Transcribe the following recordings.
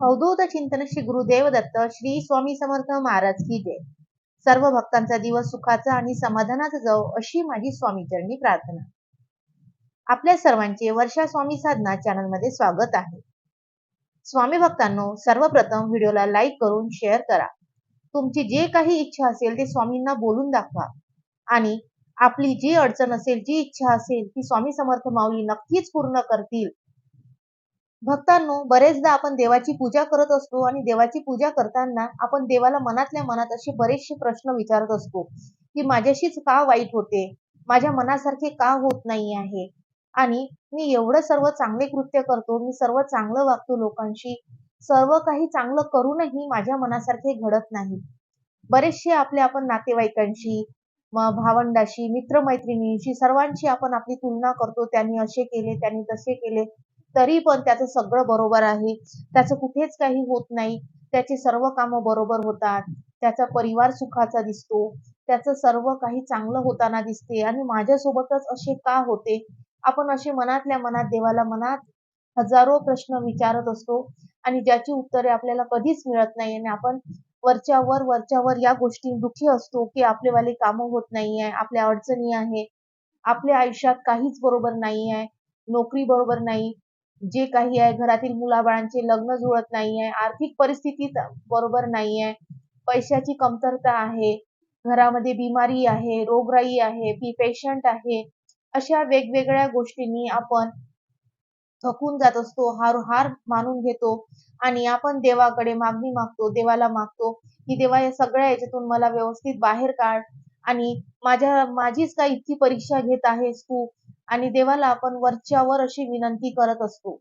अवधूत चिंतन श्री गुरुदेव दत्त श्री स्वामी समर्थ महाराज की जय. सर्व भक्तांचा दिवस सुखाचा आणि समाधानाचा जाऊ अशी माझी स्वामीचरणी प्रार्थना. आपल्या सर्वांचे वर्षा स्वामी साधना चॅनलमध्ये स्वागत आहे. स्वामी भक्तांनो सर्वप्रथम व्हिडिओला लाईक करून शेअर करा. तुमची जे काही इच्छा असेल ते स्वामींना बोलून दाखवा. आणि आपली जी अडचण असेल जी इच्छा असेल ती स्वामी समर्थ माऊली नक्कीच पूर्ण करतील. भक्तांनो बरेचदा आपण देवाची पूजा करत असतो आणि देवाची पूजा करताना आपण देवाला मनातल्या मनात असे बरेचसे प्रश्न विचारत असतो की माझ्याशीच का वाईट होते? माझ्या मनासारखे का होत नाही आहे? आणि मी एवढं सर्व चांगले कृत्य करतो मी सर्व चांगलं वागतो लोकांशी सर्व काही चांगलं करूनही माझ्या मनासारखे घडत नाही. बरेचसे आपले आपण नातेवाईकांशी भावंडाशी मित्रमैत्रिणींशी सर्वांशी आपण आपली तुलना करतो त्यांनी असे केले त्यांनी तसे केले. तरी पण त्याचं सगळं बरोबर आहे. त्याचं कुठेच काही होत नाही. त्याची सर्व कामं बरोबर होतात. त्याचा परिवार सुखाचा दिसतो. त्याचं सर्व काही चांगलं होताना दिसते. आणि माझ्यासोबतच असे का होते? आपण असे मनातल्या मनात देवाला मनात हजारो प्रश्न विचारत असतो. आणि ज्याची उत्तरे आपल्याला कधीच मिळत नाही. आणि आपण वरच्यावर वरच्यावर या गोष्टी दुखी असतो की आपलेवाले कामं होत नाही आहे आपल्या अडचणी आहे. आपल्या आयुष्यात काहीच बरोबर नाही आहे नोकरी बरोबर नाही. जे काही आहे घरातील मुलाबाळांचे लग्न जुळत नाहीये आर्थिक परिस्थिती बरोबर नाहीये पैशाची कमतरता आहे घरामध्ये बिमारी आहे रोगराई आहे बी पेशंट आहे अशा वेगवेगळ्या गोष्टींनी आपण थकून जात असतो हार हार मानून घेतो आणि आपण देवाकडे मागणी मागतो देवाला मागतो की देवा या सगळ्या याच्यातून मला व्यवस्थित बाहेर काढ आणि माझ्या माझीच काय इतकी परीक्षा घेत आहेस तू? आणि देवाला आपण वरच्यावर अशी विनंती करत असतो.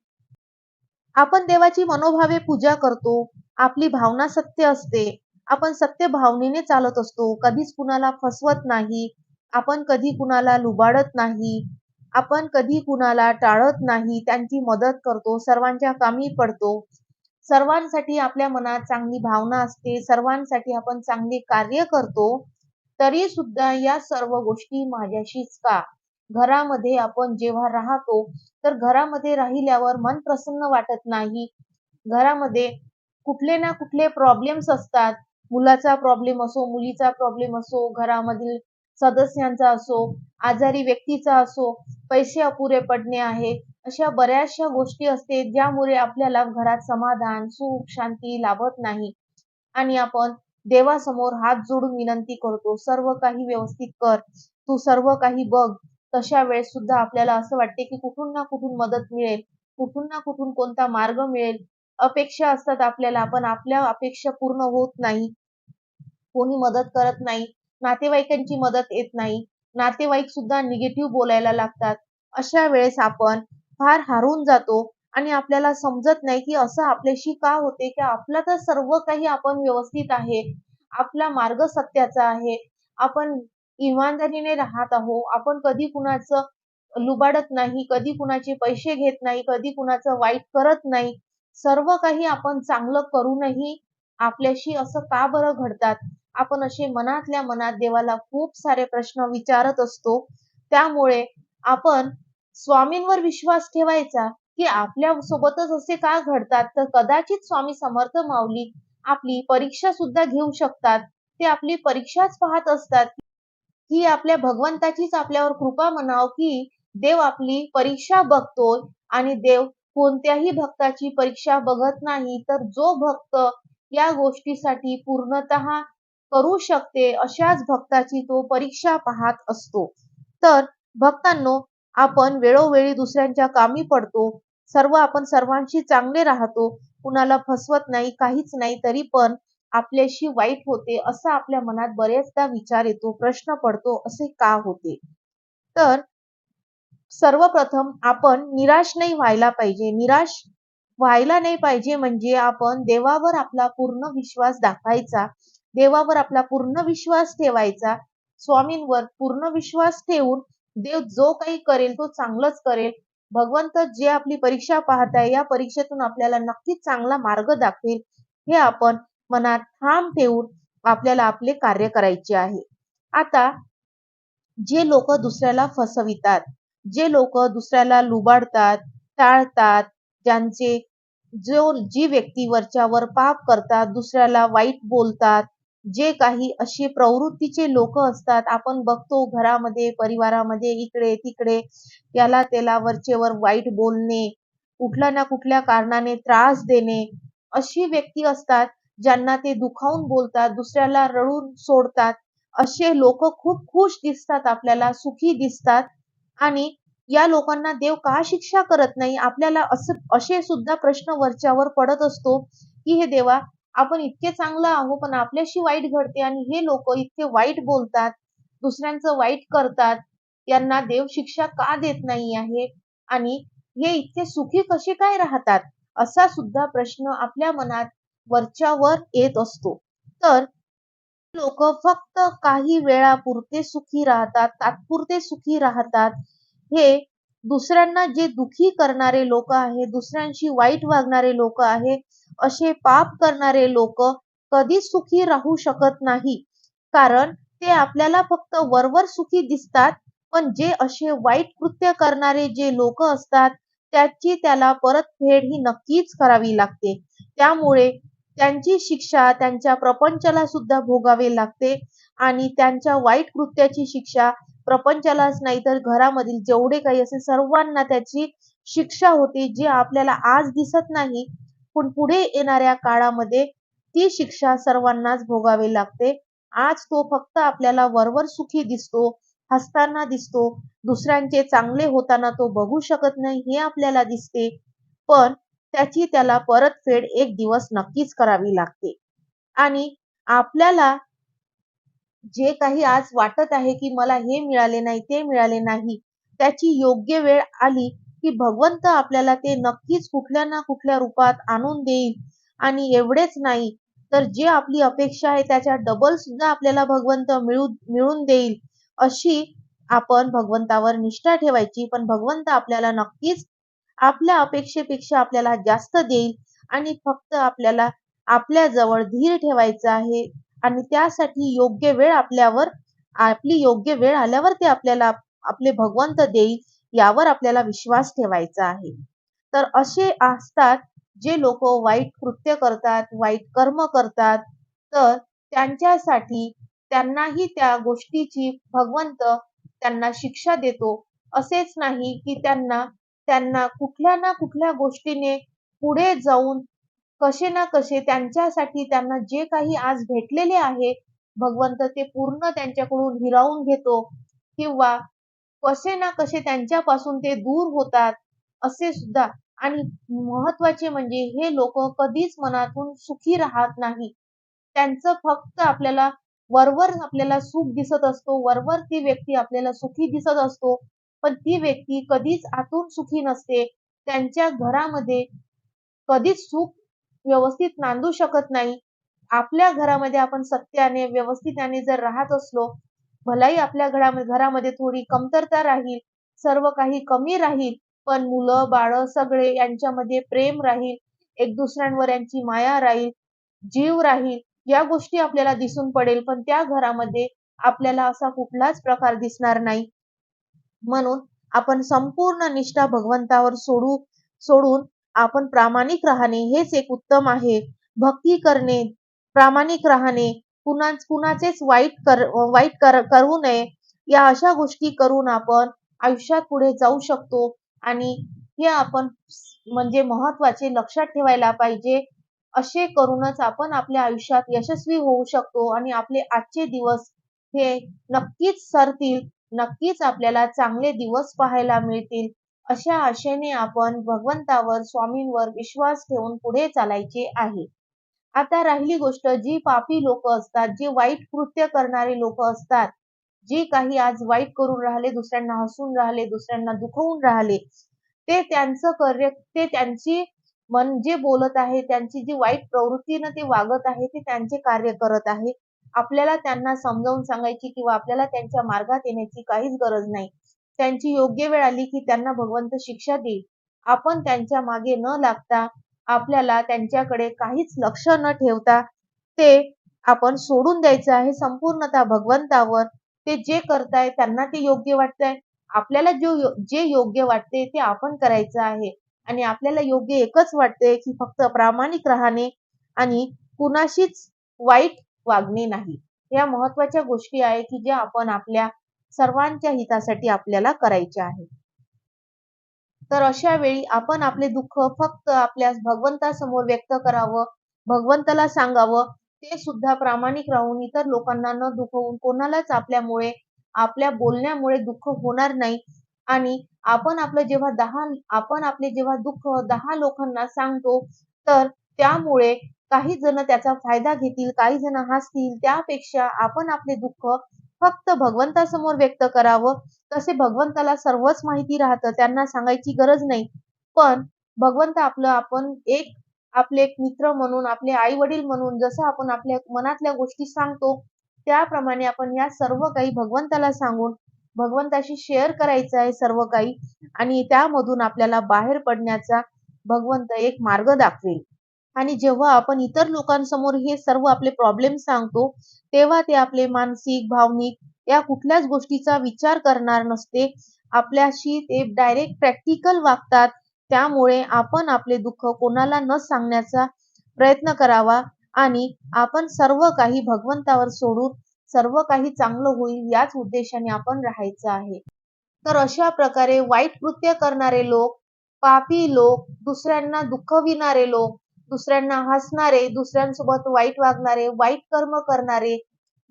आपण देवाची मनोभावे पूजा करतो आपली भावना सत्य असते आपण सत्य भावनेने चालत असतो कधीच कुणाला फसवत नाही आपण कधी कुणाला लुबाडत नाही आपण कधी कुणाला टाळत नाही त्यांची मदत करतो सर्वांच्या कामी पडतो. सर्वांसाठी आपल्या मनात चांगली भावना असते सर्वांसाठी आपण चांगले कार्य करतो तरी सुद्धा या सर्व गोष्टी माझ्याशीच का? घरामध्ये आपण जेव्हा राहतो तर घरामध्ये राहिल्यावर मन प्रसन्न वाटत नाही. घरामध्ये कुठले ना कुठले प्रॉब्लेम्स असतात. मुलाचा प्रॉब्लेम असो मुलीचा प्रॉब्लेम असो घरामधील सदस्यांचा असो आजारी व्यक्तीचा असो पैसे अपुरे पडणे आहे अशा बऱ्याचशा गोष्टी असते ज्यामुळे आपल्याला घरात समाधान सुख शांती लाभत नाही. आणि आपण देवासमोर हात जोडून विनंती करतो सर्व काही व्यवस्थित कर. तू सर्व काही बघ. तशा वेळेस सुद्धा आपल्याला असं वाटते की कुठून ना कुठून मदत मिळेल कुठून ना कुठून कोणता मार्ग मिळेल अपेक्षा असतात आपल्याला पण आपल्या अपेक्षा पूर्ण होत नाही. कोणी मदत करत नाही नातेवाईकांची मदत येत नाही नातेवाईक सुद्धा निगेटिव्ह बोलायला लागतात. अशा वेळेस आपण फार हारून जातो आणि आपल्याला समजत नाही की असं आपल्याशी का होते की आपला तर सर्व काही आपण व्यवस्थित आहे आपला मार्ग सत्याचा आहे आपण इमानदारीने राहत आहो. आपण कधी कुणाचं लुबाडत नाही कधी कुणाचे पैसे घेत नाही कधी कुणाचं वाईट करत नाही. सर्व काही आपण चांगलं करूनही आपल्याशी असं का बरं घडतात? आपण असे मनातल्या मनात देवाला खूप सारे प्रश्न विचारत असतो. त्यामुळे आपण स्वामींवर विश्वास ठेवायचा की आपल्या सोबतच असे का घडतात? तर कदाचित स्वामी समर्थ माऊली आपली परीक्षा सुद्धा घेऊ शकतात. ते आपली परीक्षाच पाहत असतात. की आपल्या भगवंताचीच आपल्यावर कृपा म्हणाव की देव आपली परीक्षा बघतोय आणि देव कोणत्याही भक्ताची परीक्षा बघत नाही तर जो भक्त या गोष्टीसाठी पूर्णत करू शकते अशाच भक्ताची तो परीक्षा पाहत असतो. तर भक्तांनो आपण वेळोवेळी दुसऱ्यांच्या कामी पडतो सर्व आपण सर्वांशी चांगले राहतो कुणाला फसवत नाही काहीच नाही तरी पण आपल्याशी वाईट होते असं आपल्या मनात बरेचदा विचार येतो प्रश्न पडतो असे का होते? तर सर्वप्रथम आपण निराश नाही व्हायला पाहिजे. निराश व्हायला नाही पाहिजे म्हणजे आपण देवावर आपला पूर्ण विश्वास दाखवायचा देवावर आपला पूर्ण विश्वास ठेवायचा स्वामींवर पूर्ण विश्वास ठेवून देव जो काही करेल तो चांगलंच करेल. भगवंत जे आपली परीक्षा पाहत आहे या परीक्षेतून आपल्याला नक्कीच चांगला मार्ग दाखवेल. हे आपण मनात ठाम ठेवून आपल्याला आपले कार्य करायचे आहे. आता जे लोक दुसऱ्याला फसवितात जे लोक दुसऱ्याला लुबाडतात टाळतात ज्यांचे जो जी व्यक्ती वरच्यावर पाप करतात दुसऱ्याला वाईट बोलतात जे काही असे प्रवृत्तीचे लोक असतात आपण बघतो घरामध्ये परिवारामध्ये इकडे तिकडे याला त्याला वरचेवर वाईट बोलणे कुठल्या ना कुठल्या कारणाने त्रास देणे अशी व्यक्ती असतात ज्यांना ते दुखावून बोलतात दुसऱ्याला रडून सोडतात असे लोक खूप खुश दिसतात आपल्याला सुखी दिसतात. आणि या लोकांना देव का शिक्षा करत नाही? आपल्याला असं असे सुद्धा प्रश्न वरच्यावर पडत असतो की हे देवा आपण इतके चांगलं आहो पण आपल्याशी वाईट घडते आणि हे लोक इतके वाईट बोलतात दुसऱ्यांचं वाईट करतात यांना देव शिक्षा का देत नाही आहे? आणि हे इतके सुखी कसे काय राहतात? असा सुद्धा प्रश्न आपल्या मनात वरच्यावर येत असतो. तर लोक फक्त काही वेळापुरते सुखी राहतात तात्पुरते सुखी राहतात. हे दुसऱ्यांना जे दुखी करणारे लोक आहे दुसऱ्यांशी वाईट वागणारे लोक आहे असे पाप करणारे लोक कधीच सुखी राहू शकत नाही. कारण ते आपल्याला फक्त वरवर सुखी दिसतात पण जे असे वाईट कृत्य करणारे जे लोक असतात त्याची त्याला परतफेड ही नक्कीच करावी लागते. त्यामुळे त्यांची शिक्षा त्यांच्या प्रपंचाला सुद्धा भोगावे लागते आणि त्यांच्या वाईट कृत्याची शिक्षा प्रपंचालाच नाही तर घरामधील जेवढे काही असेल सर्वांना त्याची शिक्षा होते जी आपल्याला आज दिसत नाही पण पुढे येणाऱ्या काळामध्ये ती शिक्षा सर्वांनाच भोगावी लागते. आज तो फक्त आपल्याला वरवर सुखी दिसतो हसताना दिसतो दुसऱ्यांचे चांगले होताना तो बघू शकत नाही हे आपल्याला दिसते. पण त्याची त्याला परतफेड एक दिवस नक्कीच करावी लागते. आणि आपल्याला जे काही आज वाटत आहे की मला हे मिळाले नाही ते मिळाले नाही त्याची योग्य वेळ आली की भगवंत आपल्याला ते नक्कीच कुठल्या ना कुठल्या रूपात आणून देईल. आणि एवढेच नाही तर जे आपली अपेक्षा आहे त्याच्या डबल सुद्धा आपल्याला भगवंत मिळू मिळून देईल अशी आपण भगवंतावर निष्ठा ठेवायची. पण भगवंत आपल्याला नक्कीच आपल्या अपेक्षेपेक्षा आपल्याला जास्त देईल आणि फक्त आपल्याला आपल्या जवळ धीर ठेवायचा आहे आणि त्यासाठी योग्य वेळ आपल्यावर आपली योग्य वेळ आल्यावर ते आपल्याला आपले भगवंत देईल यावर आपल्याला विश्वास ठेवायचा आहे. तर असे असतात जे लोक वाईट कृत्य करतात वाईट कर्म करतात. तर त्यांच्यासाठी त्यांनाही त्या गोष्टीची भगवंत त्यांना शिक्षा देतो. असेच नाही की त्यांना त्यांना कुठल्या ना कुठल्या गोष्टीने पुढे जाऊन कसे ना कसे त्यांच्यासाठी त्यांना जे काही आज भेटलेले आहे भगवंत ते पूर्ण त्यांच्याकडून हिरावून घेतो किंवा कसे ना कसे त्यांच्यापासून ते दूर होतात असे सुद्धा. आणि महत्त्वाचे म्हणजे हे लोक कधीच मनातून सुखी राहत नाही. त्यांचं फक्त आपल्याला वरवर आपल्याला सुख दिसत असतो वरवर ती व्यक्ती आपल्याला सुखी दिसत असतो पण ती व्यक्ती कधीच आतून सुखी नसते. त्यांच्या घरामध्ये कधीच सुख व्यवस्थित नांदू शकत नाही. आपल्या घरामध्ये आपण सत्याने व्यवस्थिताने जर राहत असलो भलाही आपल्या घरामध्ये घरामध्ये थोडी कमतरता राहील सर्व काही कमी राहील पण मुलं बाळ सगळे यांच्यामध्ये प्रेम राहील एक दुसऱ्यांवर यांची माया राहील जीव राहील या गोष्टी आपल्याला दिसून पडेल पण त्या घरामध्ये आपल्याला असा कुठलाच प्रकार दिसणार नाही. म्हणून आपण संपूर्ण निष्ठा भगवंतावर सोडू सोडून आपण प्रामाणिक राहणे हेच एक उत्तम आहे. भक्ती करणे प्रामाणिक राहणे कुणा कुणाचेच वाईट कर वाईट कर करू नये या अशा गोष्टी करून आपण आयुष्यात पुढे जाऊ शकतो आणि हे आपण म्हणजे महत्त्वाचे लक्षात ठेवायला पाहिजे. असे करूनच आपण आपल्या आयुष्यात यशस्वी होऊ शकतो आणि आपले आजचे दिवस हे नक्कीच सरतील नक्कीच आपल्याला चांगले दिवस पाहायला मिळतील. अशा आशेने आपण भगवंतावर स्वामींवर विश्वास ठेवून पुढे चालायचे आहे. आता राहिली गोष्ट जी पापी लोक असतात जे वाईट कृत्य करणारे लोक असतात जे काही आज वाईट करून राहिले दुसऱ्यांना हसून राहिले दुसऱ्यांना दुखवून राहिले ते त्यांचं कार्य ते त्यांची मन जे बोलत आहे त्यांची जी वाईट प्रवृत्तीनं ते वागत आहे ते त्यांचे कार्य करत आहे. आपल्याला त्यांना समजावून सांगायची किंवा आपल्याला त्यांच्या मार्गात येण्याची काहीच गरज नाही. त्यांची योग्य वेळ आली की त्यांना भगवंत शिक्षा देईल. आपण त्यांच्या मागे न लागता आपल्याला त्यांच्याकडे काहीच लक्ष न ठेवता ते आपण सोडून द्यायचं आहे. संपूर्णतः भगवंतावर ते जे करताय त्यांना ते योग्य वाटतंय. आपल्याला जो जे योग्य वाटते ते आपण करायचं आहे. आणि आपल्याला योग्य एकच वाटते की फक्त प्रामाणिक राहणे आणि कुणाशीच वाईट वागणे नाही. या महत्त्वाच्या गोष्टी आहे की ज्या आपण आपल्या सर्वांच्या हितासाठी आपल्याला करायच्या आहे तर अशा वेळी आपण आपले दुःख फक्त आपल्या भगवंतासमोर व्यक्त करावं भगवंताला सांगावं ते सुद्धा प्रामाणिक राहून इतर लोकांना न दुखवून कोणालाच आपल्यामुळे आपल्या बोलण्यामुळे दुःख होणार नाही. आणि आपण आपलं जेव्हा दहा आपण आपले जेव्हा दुःख दहा लोकांना सांगतो तर त्यामुळे काही जण त्याचा फायदा घेतील काही जण हसतील. त्यापेक्षा आपण आपले दुःख फक्त भगवंतासमोर व्यक्त करावं. तसे भगवंताला सर्वच माहिती राहतं. त्यांना सांगायची गरज नाही. पण भगवंत आपलं आपण एक आपले एक मित्र म्हणून आपले आई वडील म्हणून जसं आपण आपल्या मनातल्या गोष्टी सांगतो त्याप्रमाणे आपण या सर्व काही भगवंताला सांगून भगवंताशी शेअर करायचं आहे सर्व काही. आणि त्यामधून आपल्याला बाहेर पडण्याचा भगवंत एक मार्ग दाखवेल. आणि जेव्हा आपण इतर लोकांसमोर हे सर्व आपले प्रॉब्लेम सांगतो तेव्हा ते आपले मानसिक भावनिक या कुठल्याच गोष्टीचा विचार करणार नसते. आपल्याशी ते डायरेक्ट प्रॅक्टिकल वागतात. त्यामुळे आपण आपले दुःख कोणाला न सांगण्याचा प्रयत्न करावा आणि आपण सर्व काही भगवंतावर सोडून सर्व काही चांगलं होईल याच उद्देशाने आपण राहायचं आहे. तर अशा प्रकारे वाईट कृत्य करणारे लोक पापी लोक दुसऱ्यांना दुःखविणारे लोक दुसऱ्यांना हसणारे दुसऱ्यांसोबत वाईट वागणारे वाईट कर्म करणारे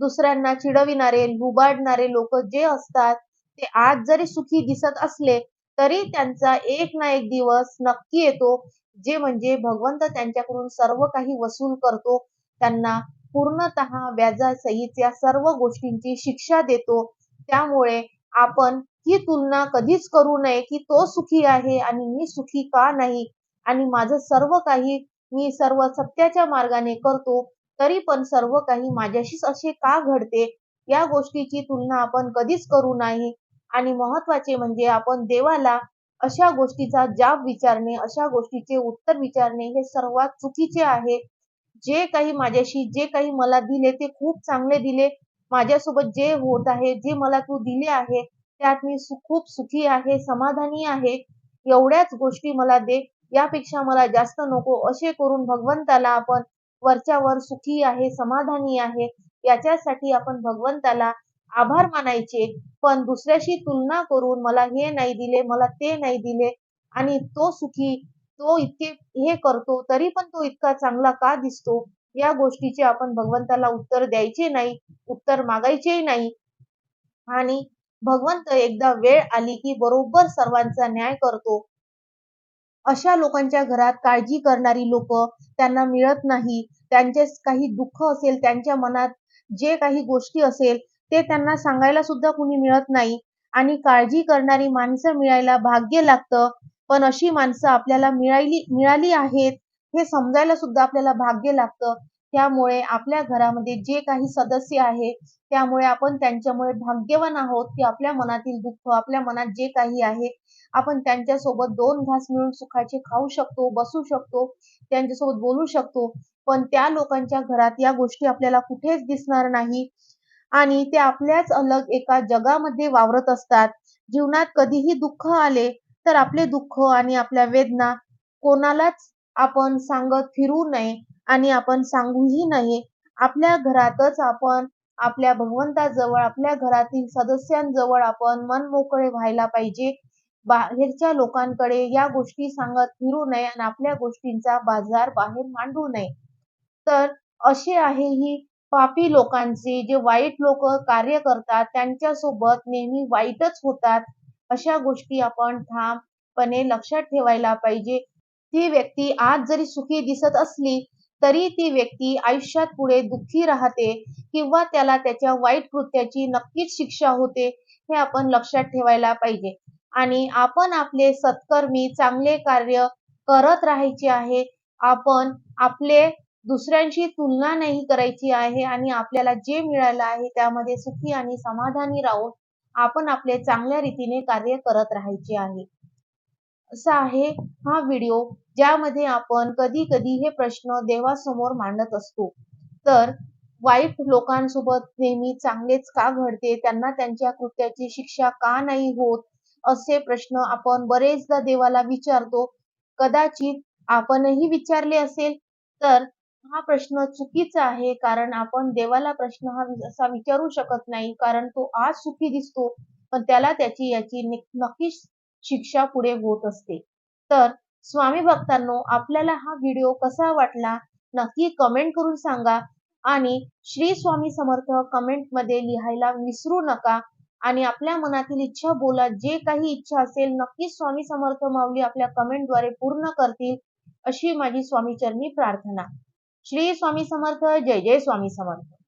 दुसऱ्यांना चिडविणारे लुबाडणारे लोक जे असतात ते आज जरी सुखी दिसत असले तरी त्यांचा एक ना एक दिवस नक्की येतो जे म्हणजे भगवंत त्यांच्याकडून सर्व काही वसूल करतो त्यांना पूर्णतः व्याजासहित या सर्व गोष्टींची शिक्षा देतो. त्यामुळे आपण ही तुलना कधीच करू नये की तो सुखी आहे आणि मी सुखी का नाही आणि माझं सर्व काही मी सर्व सत्याच्या मार्गाने करतो तरी पण सर्व काही माझ्याशीच असे का घडते? या गोष्टीची तुलना आपण कधीच करू नाही. आणि महत्त्वाचे म्हणजे आपण देवाला अशा गोष्टीचा जाब विचारणे अशा गोष्टीचे उत्तर विचारणे हे सर्वात चुकीचे आहे. जे काही माझ्याशी जे काही मला दिले ते खूप चांगले दिले. माझ्यासोबत जे होत आहे जे मला तू दिले आहे त्यात मी खूप सुखी आहे समाधानी आहे. एवढ्याच गोष्टी मला दे. यापेक्षा मला जास्त नको असे करून भगवंताला आपण वरच्यावर सुखी आहे समाधानी आहे याच्यासाठी आपण भगवंताला आभार मानायचे. पण दुसऱ्याशी तुलना करून मला हे नाही दिले मला ते नाही दिले आणि तो सुखी तो इतके हे करतो तरी पण तो इतका चांगला का दिसतो? या गोष्टीचे आपण भगवंताला उत्तर द्यायचे नाही उत्तर मागायचे नाही. आणि भगवंत एकदा वेळ आली की बरोबर सर्वांचा न्याय करतो. अशा लोकांच्या घरात काळजी करणारी लोक त्यांना मिळत नाही. त्यांचे काही दुःख असेल त्यांच्या मनात जे काही गोष्टी असेल ते त्यांना सांगायला सुद्धा कुणी मिळत नाही. आणि काळजी करणारी माणसं मिळायला भाग्य लागतं पण अशी माणसं आपल्याला मिळाली मिळाली आहेत हे समजायला सुद्धा आपल्याला भाग्य लागतं. त्यामुळे आपल्या घरामध्ये जे काही सदस्य आहे त्यामुळे आपण त्यांच्यामुळे भाग्यवान आहोत की आपल्या मनातील दुःख आपल्या मनात जे काही आहे आपण त्यांच्यासोबत दोन घास मिळून सुखाचे खाऊ शकतो बसू शकतो त्यांच्यासोबत बोलू शकतो. पण त्या लोकांच्या घरात या गोष्टी आपल्याला कुठेच दिसणार नाही. आणि ते आपल्याच अलग एका जगामध्ये वावरत असतात. जीवनात कधीही दुःख आले तर आपले दुःख आणि आपल्या वेदना कोणालाच आपण सांगत फिरू नये आणि आपण सांगूही नये. आपल्या घरातच आपण आपल्या भगवंताजवळ आपल्या घरातील सदस्यांजवळ आपण मन मोकळे व्हायला पाहिजे. बाहेरच्या लोकांकडे या गोष्टी सांगत फिरू नये आणि आपल्या गोष्टींचा बाजार बाहेर मांडू नये. तर असे आहे ही पापी लोकांचे जे वाईट लोक कार्य करतात त्यांच्यासोबत नेहमी वाईटच होतात. अशा गोष्टी आपण ठामपणे लक्षात ठेवायला पाहिजे. ती व्यक्ती आज जरी सुखी दिसत असली तरी ती व्यक्ती आयुष्यात पुढे दुःखी राहते किंवा त्याला त्याच्या वाईट कृत्याची नक्कीच शिक्षा होते हे आपण लक्षात ठेवायला पाहिजे. आणि आपण आपले सत्कर्मी चांगले कार्य करत राहायचे आहे. आपण आपले दुसऱ्यांशी तुलना नाही करायची आहे आणि आपल्याला जे मिळालं आहे त्यामध्ये सुखी आणि समाधानी राहून आपण आपले चांगल्या रीतीने कार्य करत राहायचे आहे. असा आहे हा व्हिडिओ ज्यामध्ये आपण कधी कधी हे प्रश्न देवासमोर मांडत असतो. तर वाईट लोकांसोबत नेहमी चांगलेच का घडते? त्यांना त्यांच्या कृत्याची शिक्षा का नाही होत? असे प्रश्न आपण बरेचदा देवाला विचारतो. कदाचित आपणही विचारले असेल तर हा प्रश्न चुकीचा आहे कारण आपण देवाला प्रश्न हा असा विचारू शकत नाही कारण तो आज सुखी दिसतो. पण त्याला त्याची याची नक्कीच शिक्षा पुढे होत असते. तर स्वामी भक्तांनो आपल्याला हा व्हिडिओ कसा वाटला? नक्की कमेंट करून सांगा आणि श्री स्वामी समर्थ कमेंटमध्ये लिहायला विसरू नका. आणि आपल्या मनातील इच्छा बोला जे काही इच्छा असेल नक्कीच स्वामी समर्थ माऊली आपल्या कमेंटद्वारे पूर्ण करतील अशी माझी स्वामी चरणी प्रार्थना. श्री स्वामी समर्थ जय जय स्वामी समर्थ.